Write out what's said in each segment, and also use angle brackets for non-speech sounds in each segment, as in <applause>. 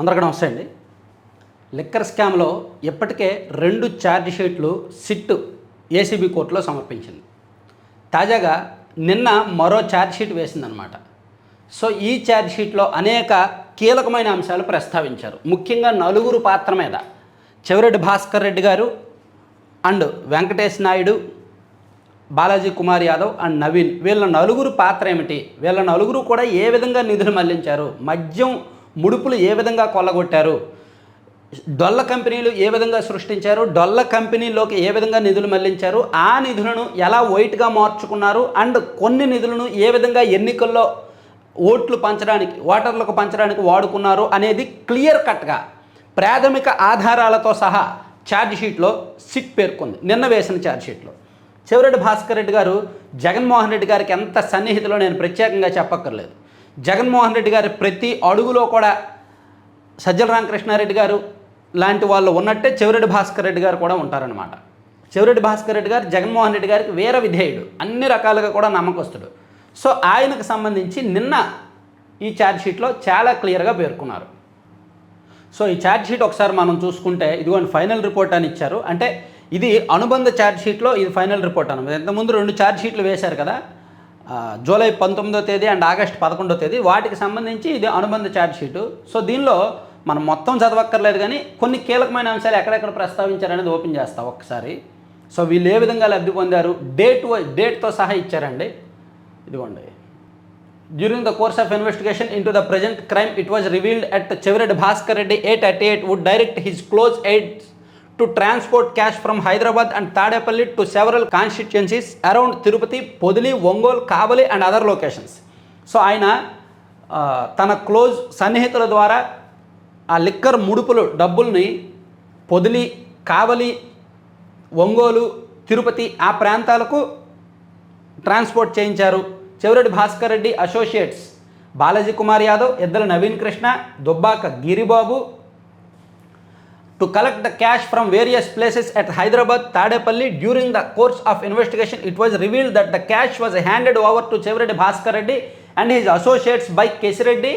అందరికీ నమస్తే అండి. లిక్కర్ స్కామ్లో ఇప్పటికే రెండు ఛార్జ్ షీట్లు సిట్ ఏసీబీ కోర్టులో సమర్పించింది. తాజాగా నిన్న మరో ఛార్జ్ షీట్ వేసిందనమాట సో ఈ ఛార్జ్ షీట్లో అనేక కీలకమైన అంశాలు ప్రస్తావించారు. ముఖ్యంగా నలుగురు పాత్ర మీద. Chevireddy Bhaskar Reddy garu and Venkatesh Naidu Balaji Kumar Yadav and Naveen. వీళ్ళ నలుగురు పాత్ర ఏమిటి? వీళ్ళ నలుగురు కూడా ఏ విధంగా నిధులు మళ్ళించారు? మద్యం ముడుపులు ఏ విధంగా కొల్లగొట్టారు? డొల్ల కంపెనీలు ఏ విధంగా సృష్టించారు? డొల్ల కంపెనీలోకి ఏ విధంగా నిధులు మళ్ళించారు? ఆ నిధులను ఎలా వైట్గా మార్చుకున్నారు? అండ్ కొన్ని నిధులను ఏ విధంగా ఎన్నికల్లో ఓట్లు పంచడానికి ఓటర్లకు పంచడానికి వాడుకున్నారు అనేది క్లియర్ కట్గా ప్రాథమిక ఆధారాలతో సహా ఛార్జ్షీట్లో సిట్ పేర్కొంది. నిన్న వేసిన ఛార్జ్షీట్లో చివరెడ్డి భాస్కర్ రెడ్డి గారు జగన్మోహన్ రెడ్డి గారికి ఎంత సన్నిహితులో నేను ప్రత్యేకంగా చెప్పక్కర్లేదు. జగన్మోహన్ రెడ్డి గారి ప్రతి అడుగులో కూడా సజ్జల రామకృష్ణారెడ్డి గారు లాంటి వాళ్ళు ఉన్నట్టే చెవిరెడ్డి భాస్కర్ రెడ్డి గారు కూడా ఉంటారనమాట చెవిరెడ్డి భాస్కర్ రెడ్డి గారు జగన్మోహన్ రెడ్డి గారికి వీర విధేయుడు. అన్ని రకాలుగా కూడా నమ్మకస్తుడు. సో ఆయనకు సంబంధించి నిన్న ఈ ఛార్జ్షీట్లో చాలా క్లియర్గా పేర్కొన్నారు. సో ఈ ఛార్జ్షీట్ ఒకసారి మనం చూసుకుంటే ఇదిగోండి ఫైనల్ రిపోర్ట్ అని ఇచ్చారు. అంటే ఇది అనుబంధ ఛార్జ్షీట్లో ఇది ఫైనల్ రిపోర్ట్ అనమాట ఇంతకుముందు రెండు ఛార్జ్షీట్లు వేశారు కదా. జూలై పంతొమ్మిదో తేదీ అండ్ ఆగస్ట్ పదకొండో తేదీ వాటికి సంబంధించి ఇది అనుబంధ ఛార్జ్ షీటు. సో దీనిలో మనం మొత్తం చదవక్కర్లేదు కానీ కొన్ని కీలకమైన అంశాలు ఎక్కడెక్కడ ప్రస్తావించారనేది ఓపెన్ చేస్తాం ఒక్కసారి. సో వీళ్ళు ఏ విధంగా లబ్ధి పొందారు? డేట్ డేట్తో సహా ఇచ్చారండి. ఇదిగోండి. During the course of investigation into the present crime, it was revealed at Chevired Bhaskar Reddy 838 would direct his close aides to transport cash from Hyderabad and Tadepalli to several constituencies around Tirupati Podili Ongole Kavali and other locations so ఆయన తన close సన్నిహితుల ద్వారా ఆ liquor ముడుపులు డబ్బుల్ని పొదిలి కావలి ఒంగోలు తిరుపతి ఆ ప్రాంతాలకు transport చేయించారు చెవిరెడ్డి భాస్కర్ రెడ్డి అసోసియేట్స్ బాలాజీ కుమార్ యాదవ్ ఇద్దరు Naveen Krishna Dubbaka Giribabu to collect the cash from various places at Hyderabad Tadepalli during the course of investigation it was revealed that the cash was handed over to Chevireddy Bhaskar Reddy and his associates by Kesireddy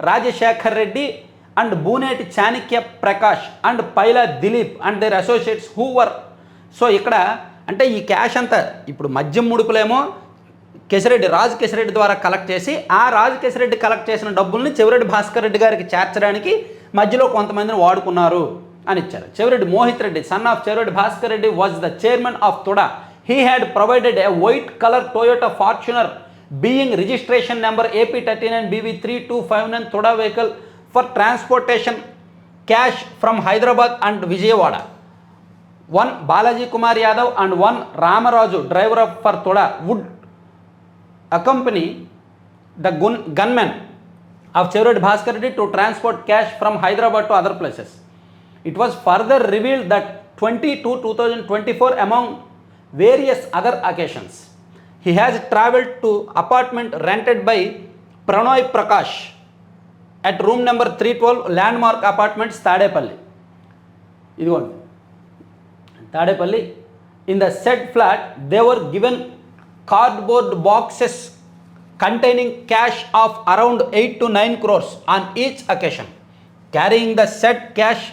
Rajasekhar Reddy and Booneti Chanakya Prakash and Paila Dilip and their associates who were so ఇక్కడ అంటే ఈ cash అంతా ఇప్పుడు మద్యం ముడుపులేమో కేసిరెడ్డి రాజు కేసిరెడ్డి ద్వారా collect చేసి ఆ రాజు Kesireddy collect చేసిన డబ్బుల్ని చివరెడ్డి భాస్కర్ రెడ్డి గారికి చేర్చడానికి మధ్యలో కొంతమందిని వాడుకున్నారు. అని ఇచ్చారు Chevireddy Mohith Reddy son of Chevireddy Bhaskar Reddy was the chairman of TUDA he had provided a white colour Toyota Fortuner being registration number AP thirty nine BV three two five nine TUDA vehicle for transportation cash from Hyderabad and Vijayawada one Balaji Kumar Yadav and one Ramaraju driver of for TUDA would accompany the gun, gunmen of Chevrolet Bhaskar Reddy to transport cash from Hyderabad to other places. It was further revealed that 22 2024 among various other occasions. He has traveled to apartment rented by Pranoy Prakash at room number 312 landmark apartments Tadepalli. ఇదిగోండి Tadepalli in the set flat they were given cardboard boxes containing cash of around eight to nine crores on each occasion carrying the set cash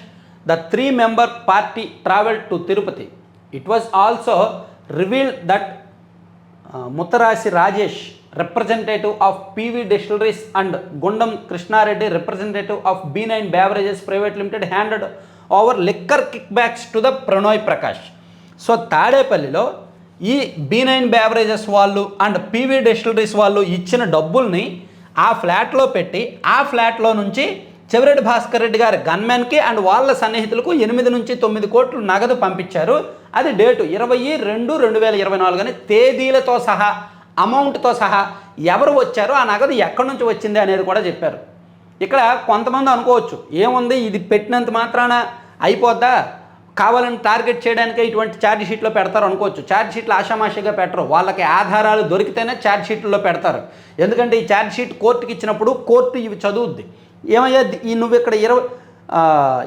the three member party travel to Tirupati. It was also reveal that Mutharasi Rajesh representative of PV distilleries and Gundam Krishna Reddy representative of B nine beverages private limited handed over liquor kick backs to the Pranoy Prakash. So తాడేపల్లిలో ఈ B nine beverages వాళ్ళు and PV distilleries వాళ్ళు ఇచ్చిన డబ్బుల్ని ఆ ఫ్లాట్లో పెట్టి ఆ ఫ్లాట్లో నుంచి చెవిరెడ్డి భాస్కర్ రెడ్డి గారి గన్మెన్కి అండ్ వాళ్ళ సన్నిహితులకు ఎనిమిది నుంచి తొమ్మిది కోట్లు నగదు పంపించారు. అది డేటు ఇరవై రెండు రెండు వేల ఇరవై నాలుగు అని తేదీలతో సహా అమౌంట్తో సహా ఎవరు వచ్చారో ఆ నగదు ఎక్కడి నుంచి వచ్చింది అనేది కూడా చెప్పారు. ఇక్కడ కొంతమంది అనుకోవచ్చు ఏముంది ఇది పెట్టినంత మాత్రాన అయిపోద్దా? కావాలని టార్గెట్ చేయడానికి ఇటువంటి ఛార్జ్ షీట్లో పెడతారు అనుకోవచ్చు. ఛార్జ్ షీట్లు ఆషామాషిగా పెట్టరు. వాళ్ళకి ఆధారాలు దొరికితేనే ఛార్జ్ షీట్లో పెడతారు. ఎందుకంటే ఈ ఛార్జ్ షీట్ కోర్టుకి ఇచ్చినప్పుడు కోర్టు ఇవి చదువుద్ది. ఏమయ్యా ఈ నువ్వు ఇక్కడ ఇరవై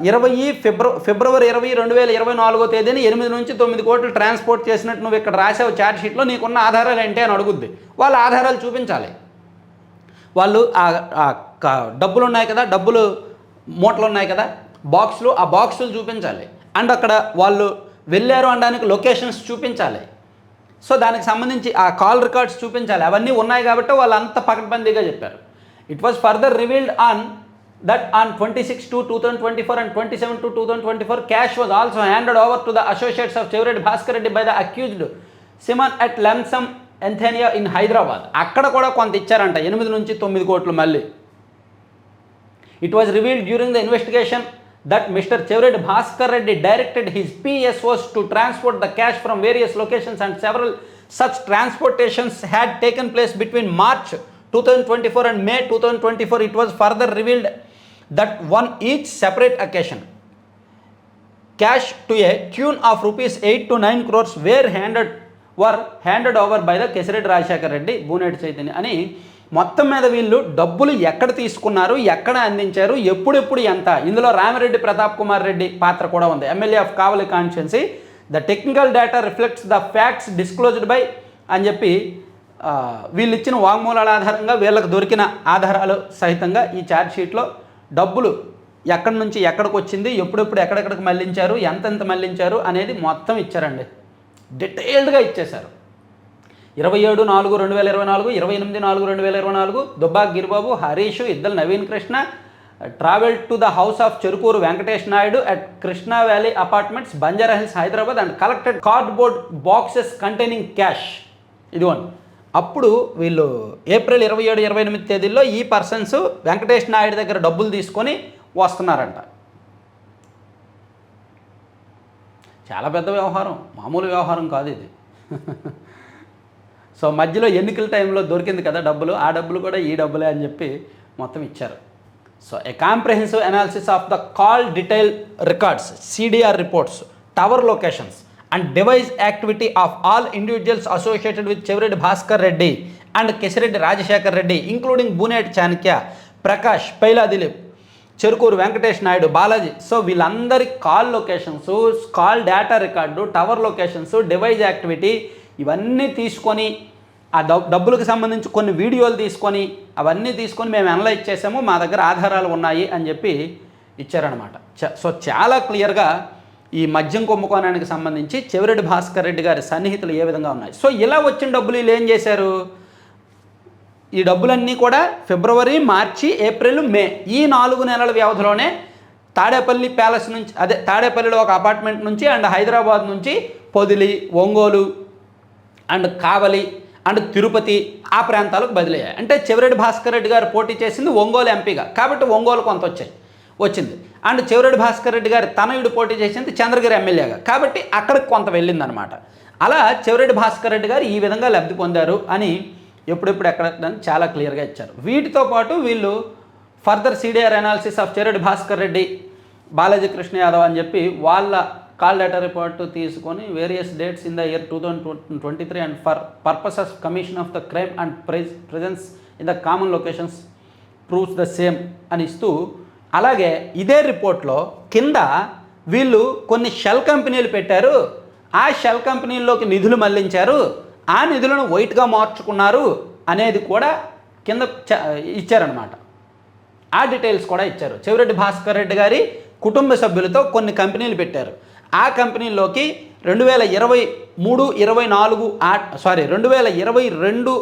ఇరవై ఫిబ్ర ఫిబ్రవరి ఇరవై రెండు వేల ఇరవై నాలుగో తేదీని ఎనిమిది నుంచి తొమ్మిది కోట్లు ట్రాన్స్పోర్ట్ చేసినట్టు నువ్వు ఇక్కడ రాసావు ఛార్జ్ షీట్లో నీకున్న ఆధారాలు ఏంటి అని అడుగుద్ది. వాళ్ళ ఆధారాలు చూపించాలి. వాళ్ళు ఆ డబ్బులు ఉన్నాయి కదా డబ్బులు మూటలు ఉన్నాయి కదా బాక్సులు ఆ బాక్సులు చూపించాలి. అండ్ అక్కడ వాళ్ళు వెళ్ళారు అనడానికి లొకేషన్స్ చూపించాలి. సో దానికి సంబంధించి ఆ కాల్ రికార్డ్స్ చూపించాలి. అవన్నీ ఉన్నాయి కాబట్టి వాళ్ళు అంత పకడ్బందీగా చెప్పారు. It was further revealed on that on 26 to 2024 and 27 to 2024 cash was also handed over to the associates of Chevrolet Bhaskar Reddy by the accused Simon at Lamsam ఎంథేనియా ఇన్ హైదరాబాద్ అక్కడ కూడా కొంత ఇచ్చారంట ఎనిమిది నుంచి తొమ్మిది కోట్లు మళ్ళీ it was revealed during the investigation that mister Chevireddy Bhaskar Reddy directed his PSOs to transport the cash from various locations and several such transportations had taken place between March two thousand twenty four and May two thousand twenty four it was further revealed that one each separate occasion. Cash to a tune of rupees 8 to 9 crores were handed were handed over by the Kesireddy Rajasekhar Reddy Booneti Chaitanya అని మొత్తం మీద వీళ్ళు డబ్బులు ఎక్కడ తీసుకున్నారు ఎక్కడ అందించారు ఎప్పుడెప్పుడు ఎంత? ఇందులో రామిరెడ్డి ప్రతాప్ కుమార్ రెడ్డి పాత్ర కూడా ఉంది. MLA of Kavali constituency. The technical data reflects the facts disclosed by అని చెప్పి వీళ్ళు ఇచ్చిన వాంగ్మూలాల ఆధారంగా వీళ్ళకి దొరికిన ఆధారాలు సహితంగా ఈ ఛార్జ్ షీట్లో డబ్బులు ఎక్కడి నుంచి ఎక్కడికి వచ్చింది ఎప్పుడెప్పుడు ఎక్కడెక్కడికి మళ్ళించారు ఎంతెంత మళ్ళించారు అనేది మొత్తం ఇచ్చారండి. డీటెయిల్డ్గా ఇచ్చేశారు. ఇరవై ఏడు నాలుగు రెండు వేల ఇరవై నాలుగు ఇరవై ఎనిమిది నాలుగు రెండు వేల ఇరవై నాలుగు దుబ్బాక్ గిరిబాబు హరీష్ ఇద్దరు Naveen Krishna travel to the house of Cherukuru Venkatesh Naidu at Krishna Valley Apartments Banjara Hills Hyderabad and collected cardboard boxes containing cash. ఇదిగోండి. అప్పుడు వీళ్ళు ఏప్రిల్ ఇరవై ఏడు ఇరవై ఎనిమిది తేదీల్లో ఈ పర్సన్స్ వెంకటేష్ నాయుడు దగ్గర డబ్బులు తీసుకొని వస్తున్నారంట. చాలా పెద్ద వ్యవహారం మామూలు వ్యవహారం కాదు ఇది. <laughs> సో మధ్యలో ఎన్నికల టైంలో దొరికింది కదా డబ్బులు ఆ డబ్బులు కూడా ఈ డబ్బులే అని చెప్పి మొత్తం ఇచ్చారు. So a comprehensive analysis of the call detail records CDR reports tower locations and device activity of all individuals associated with Chevireddy Bhaskar Reddy and Kesireddy Rajasekhar Reddy including Booneti Chanakya Prakash Paila Dilip Cherukuru Venkatesh Naidu Balaji so వీళ్ళందరి call locations call data record tower locations device activity ఇవన్నీ తీసుకొని ఆ డబ్బులకు సంబంధించి కొన్ని వీడియోలు తీసుకొని అవన్నీ తీసుకొని మేము అనలైజ్ చేసాము మా దగ్గర ఆధారాలు ఉన్నాయి అని చెప్పి ఇచ్చారనమాట చ- సో చాలా క్లియర్గా ఈ మద్యం కుంభకోణానికి సంబంధించి చెవిరెడ్డి భాస్కర్ రెడ్డి గారి సన్నిహితులు ఏ విధంగా ఉన్నాయి? సో ఇలా వచ్చిన డబ్బులు వీళ్ళు ఏం చేశారు? ఈ డబ్బులన్నీ కూడా ఫిబ్రవరి మార్చి ఏప్రిల్ మే ఈ నాలుగు నెలల వ్యవధిలోనే తాడేపల్లి ప్యాలెస్ నుంచి అదే తాడేపల్లిలో ఒక అపార్ట్మెంట్ నుంచి అండ్ హైదరాబాద్ నుంచి పొదిలి ఒంగోలు అండ్ కావలి అండ్ తిరుపతి ఆ ప్రాంతాలకు బదిలయ్యాయి అంటే చెవిరెడ్డి భాస్కర్ రెడ్డి గారు పోటీ చేసింది ఒంగోలు ఎంపీగా. కాబట్టి ఒంగోలు కొంత వచ్చాయి. వచ్చింది. అండ్ చెవిరెడ్డి భాస్కర్ రెడ్డి గారి తనయుడు పోటీ చేసింది చంద్రగిరి ఎమ్మెల్యేగా. కాబట్టి అక్కడికి కొంత వెళ్ళిందనమాట. అలా చెవిరెడ్డి భాస్కర్ రెడ్డి గారు ఈ విధంగా లబ్ధి పొందారు అని ఎప్పుడెప్పుడు ఎక్కడ చాలా క్లియర్గా ఇచ్చారు. వీటితో పాటు వీళ్ళు further CDR analysis of Chevireddy Bhaskar Reddy Balaji Krishna Yadav అని చెప్పి వాళ్ళ కాల్ లెటర్ రిపోర్ట్ తీసుకొని various dates in the year two thousand twenty three and for purposes commission of the crime and prize presence in the common locations proves the same అని ఇస్తూ అలాగే ఇదే రిపోర్ట్లో కింద వీళ్ళు కొన్ని షెల్ కంపెనీలు పెట్టారు. ఆ షెల్ కంపెనీల్లోకి నిధులు మళ్ళించారు. ఆ నిధులను వైట్గా మార్చుకున్నారు అనేది కూడా కింద చ- ఇచ్చారనమాట ఆ డీటెయిల్స్ కూడా ఇచ్చారు. చెవిరెడ్డి భాస్కర్ రెడ్డి గారి కుటుంబ సభ్యులతో కొన్ని కంపెనీలు పెట్టారు. ఆ కంపెనీల్లోకి రెండు వేల ఇరవై మూడు ఇరవై నాలుగు ఆ సారీ రెండు వేల ఇరవై రెండు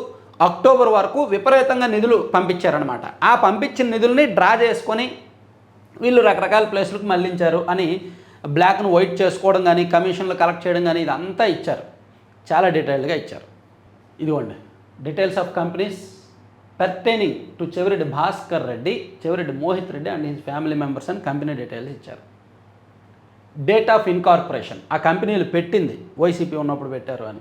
అక్టోబర్ వరకు విపరీతంగా నిధులు పంపించారనమాట ఆ పంపించిన నిధుల్ని డ్రా చేసుకొని వీళ్ళు రకరకాల ప్లేస్లకు మళ్ళించారు అని బ్లాక్ను వైట్ చేసుకోవడం కానీ కమిషన్లు కలెక్ట్ చేయడం కానీ ఇదంతా ఇచ్చారు. చాలా డీటెయిల్డ్గా ఇచ్చారు. ఇదిగోండి. Details of companies pertaining to Chevireddy Bhaskar Reddy Chevireddy Mohith Reddy and his family members అని కంపెనీ డీటెయిల్స్ ఇచ్చారు. Date of incorporation. ఆ కంపెనీలు పెట్టింది. వైసీపీ ఉన్నప్పుడు పెట్టారు అని.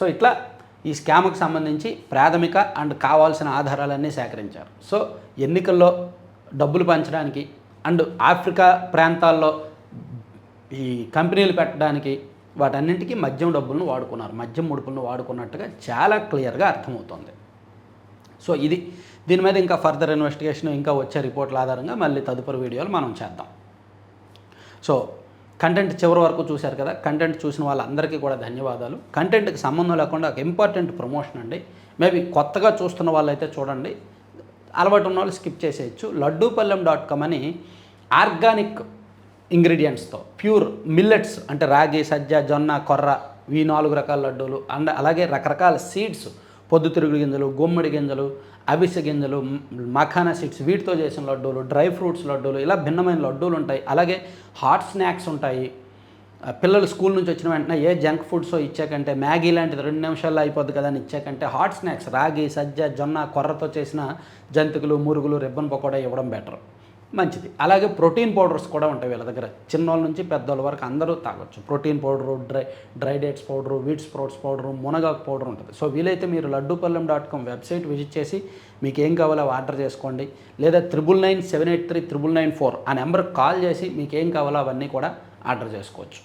సో ఇట్లా ఈ స్కామ్కి సంబంధించి ప్రాథమిక అండ్ కావాల్సిన ఆధారాలన్నీ సేకరించారు. సో ఎన్నికల్లో డబ్బులు పంచడానికి అండ్ ఆఫ్రికా ప్రాంతాల్లో ఈ కంపెనీలు పెట్టడానికి వాటన్నింటికీ మద్యం డబ్బులను వాడుకున్నారు. మద్యం ముడుపులను వాడుకున్నట్టుగా చాలా క్లియర్గా అర్థమవుతుంది. సో ఇది దీని మీద ఇంకా ఫర్దర్ ఇన్వెస్టిగేషన్ ఇంకా వచ్చే రిపోర్ట్ల ఆధారంగా మళ్ళీ తదుపరి వీడియోలు మనం చేద్దాం. సో కంటెంట్ చివరి వరకు చూశారు కదా? కంటెంట్ చూసిన వాళ్ళందరికీ కూడా ధన్యవాదాలు. కంటెంట్కి సంబంధం లేకుండా ఒక ఇంపార్టెంట్ ప్రమోషన్ అండి. మేబీ కొత్తగా చూస్తున్న వాళ్ళైతే చూడండి. అలవాటు ఉన్న వాళ్ళు స్కిప్ చేసేయచ్చు. లడ్డూపల్లెం డాట్ కామ్ అని ఆర్గానిక్ ఇంగ్రీడియంట్స్తో ప్యూర్ మిల్లెట్స్ అంటే రాగి సజ్జ జొన్న కొర్ర ఈ నాలుగు రకాల లడ్డూలు అండ్ అలాగే రకరకాల సీడ్స్ పొద్దుతిరుగుడు గింజలు గుమ్మడి గింజలు అవిసె గింజలు మఖానా సీడ్స్ వీటితో చేసిన లడ్డూలు డ్రై ఫ్రూట్స్ లడ్డూలు ఇలా భిన్నమైన లడ్డూలు ఉంటాయి. అలాగే హాట్ స్నాక్స్ ఉంటాయి. పిల్లలు స్కూల్ నుంచి వచ్చిన వెంటనే ఏ జంక్ ఫుడ్స్ ఇచ్చాకంటే మ్యాగీ లాంటిది రెండు నిమిషాల్లో అయిపోద్ది కదా అని ఇచ్చాకంటే హాట్ స్నాక్స్ రాగి సజ్జ జొన్న కొర్రతో చేసిన జంతికలు మురుగులు రిబ్బన్ పకోడా ఇవ్వడం బెటర్. మంచిది. అలాగే ప్రోటీన్ పౌడర్స్ కూడా ఉంటాయి వీళ్ళ దగ్గర. చిన్నోళ్ళ నుంచి పెద్దోళ్ళ వరకు అందరూ తాగొచ్చు. Protein powder dry dry dates powder wheat sprouts powder మునగాకు పౌడర్ ఉంటుంది. సో వీలైతే మీరు Laddupallem dot com website visit చేసి మీకు ఏం కావాలో ఆర్డర్ చేసుకోండి. లేదా triple nine seven eight three triple nine four ఆ నెంబర్కి కాల్ చేసి మీకు ఏం కావాలో అవన్నీ కూడా ఆర్డర్ చేసుకోవచ్చు.